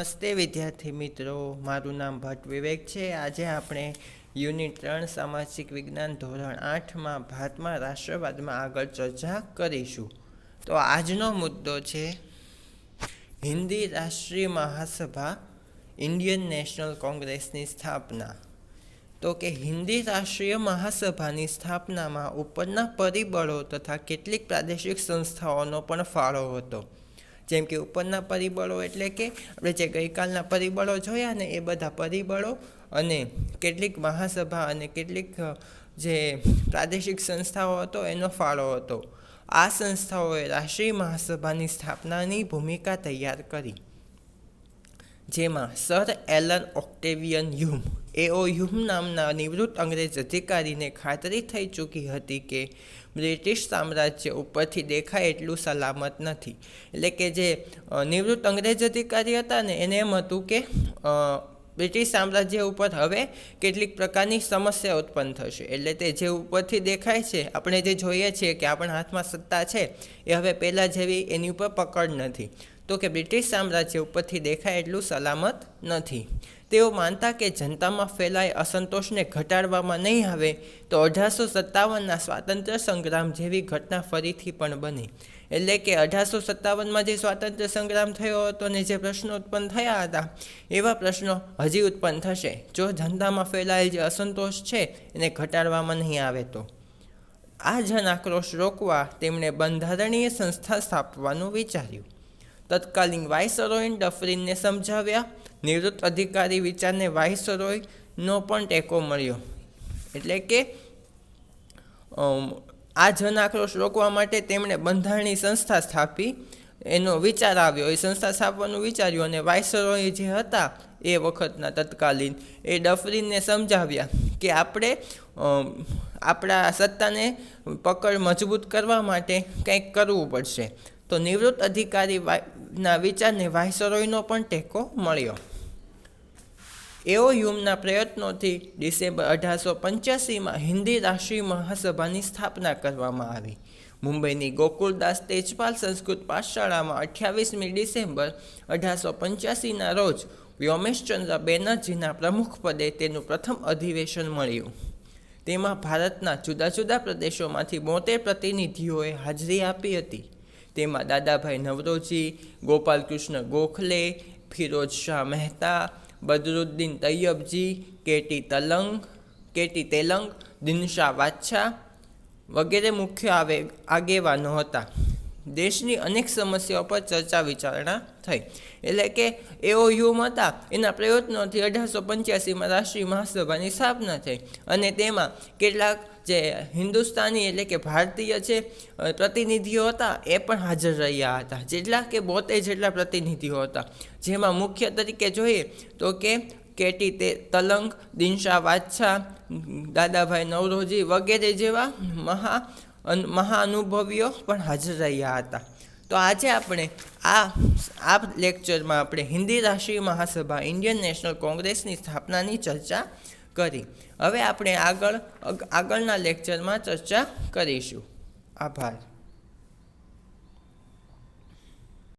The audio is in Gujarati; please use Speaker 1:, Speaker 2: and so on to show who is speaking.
Speaker 1: નમસ્તે વિદ્યાર્થી મિત્રો, મારું નામ ભટ્ટ વિવેક છે. આજે આપણે યુનિટ ત્રણ, સામાજિક વિજ્ઞાન ધોરણ આઠમાં ભારતમાં રાષ્ટ્રવાદમાં આગળ ચર્ચા કરીશું. તો આજનો મુદ્દો છે, હિન્દી રાષ્ટ્રીય મહાસભા, ઇન્ડિયન નેશનલ કોંગ્રેસની સ્થાપના. તો કે હિન્દી રાષ્ટ્રીય મહાસભાની સ્થાપનામાં ઉપરના પરિબળો તથા કેટલીક પ્રાદેશિક સંસ્થાઓનો પણ ફાળો હતો. જેમ કે ઉપરના પરિબળો એટલે કે આપણે જે ગઈકાલના પરિબળો જોયા ને એ બધા પરિબળો અને કેટલીક મહાસભા અને કેટલીક જે પ્રાદેશિક સંસ્થાઓ હતો એનો ફાળો હતો. આ સંસ્થાઓએ રાષ્ટ્રીય મહાસભાની સ્થાપનાની ભૂમિકા તૈયાર કરી. જેમાં સર એલન ઓક્ટેવિયન હ્યુમ એઓ નામના નિવૃત્ત અંગ્રેજ અધિકારીને ખાતરી થઈ ચૂકી હતી કે બ્રિટિશ સામ્રાજ્ય ઉપરથી દેખાય એટલું સલામત નથી. એટલે કે જે નિવૃત્ત અંગ્રેજ અધિકારી હતા ને, એને એમ હતું કે બ્રિટિશ સામ્રાજ્ય ઉપર હવે કેટલીક પ્રકારની સમસ્યા ઉત્પન્ન થશે. એટલે તે જે ઉપરથી દેખાય છે, આપણે જે જોઈએ છીએ કે આપણા હાથમાં સત્તા છે, એ હવે પહેલાં જેવી એની ઉપર પકડ નથી. તો કે બ્રિટિશ સામ્રાજ્ય ઉપરથી દેખાય એટલું સલામત નથી. તેઓ માનતા કે જનતામાં ફેલાય અસંતોષને ઘટાડવામાં નહીં આવે તો અઢારસો સત્તાવનના સ્વાતંત્ર્ય સંગ્રામ જેવી ઘટના ફરીથી પણ બની. એટલે કે અઢારસો સત્તાવનમાં જે સ્વાતંત્ર્ય સંગ્રામ થયો હતો ને જે પ્રશ્નો ઉત્પન્ન થયા હતા, એવા પ્રશ્નો હજી ઉત્પન્ન થશે. જો જનતામાં ફેલાયેલ જે અસંતોષ છે એને ઘટાડવામાં નહીં આવે તો. આ જન આક્રોશ રોકવા તેમણે બંધારણીય સંસ્થા સ્થાપવાનું વિચાર્યું. તત્કાલીન વાઇસરોયન ડફરીનને સમજાવ્યા. નિવૃત્ત અધિકારી વિચારને વાઇસરોયનો પણ ટેકો મળ્યો. એટલે કે આ જન આક્રોશ રોકવા માટે તેમણે બંધારણી સંસ્થા સ્થાપી. એનો વિચાર આવ્યો. એ સંસ્થા સ્થાપવાનું વિચાર્યું અને વાઇસરોય જે હતા એ વખતના તત્કાલીન. એ ડફરીનને સમજાવ્યા કે આપણે આપણા સત્તાને પકડ મજબૂત કરવા માટે કંઈક કરવું પડશે. તો નિવૃત્ત અધિકારી વાઈ- ના વિચારને વાઇસરોયનો પણ ટેકો મળ્યો. એઓ યુમના પ્રયત્નોથી ડિસેમ્બર અઢારસો પંચ્યાસીમાં હિન્દી રાષ્ટ્રીય મહાસભાની સ્થાપના કરવામાં આવી. મુંબઈની ગોકુલદાસ તેજપાલ સંસ્કૃત પાઠશાળામાં અઠ્યાવીસમી ડિસેમ્બર અઢારસો પંચ્યાસીના રોજ વ્યોમેશચંદ્ર બેનર્જીના પ્રમુખપદે તેનું પ્રથમ અધિવેશન મળ્યું. તેમાં ભારતના જુદા જુદા પ્રદેશોમાંથી બોતેર પ્રતિનિધિઓએ હાજરી આપી હતી. તેમાં દાદાભાઈ નવરોજી, ગોપાલકૃષ્ણ ગોખલે, ફિરોજ શાહ મહેતા, બદરુદ્દીન તૈયબજી, કેટી તલંગ, કેટી તેલંગ, દિનશા બાદશાહ વગેરે મુખ્ય આવે આગેવાનો હતા. દેશની અનેક સમસ્યાઓ પર ચર્ચા વિચારણા થઈ. એટલે કે એઓ યુમ હતા. એના પ્રયત્નોથી અઢારસો પંચ્યાસીમાં રાષ્ટ્રીય મહાસભાની સ્થાપના થઈ. અને તેમાં કેટલાક જે હિન્દુસ્તાની એટલે કે ભારતીય જે પ્રતિનિધિઓ હતા, એ પણ હાજર રહ્યા હતા. જેટલા કે બોતેર જેટલા પ્રતિનિધિઓ હતા. જેમાં મુખ્ય તરીકે જોઈએ તો કે કેટી તે, તલંગ, દિનશા બાદશાહ, દાદાભાઈ નવરોજી વગેરે જેવા મહા મહાનુભવીઓ પણ હાજર રહ્યા હતા. તો આજે આપણે આ આ લેક્ચરમાં આપણે હિન્દી રાષ્ટ્રીય મહાસભા, ઇન્ડિયન નેશનલ કોંગ્રેસની સ્થાપનાની ચર્ચા કરી. હવે આપણે આગળ આગળના લેક્ચરમાં ચર્ચા કરીશું. આભાર.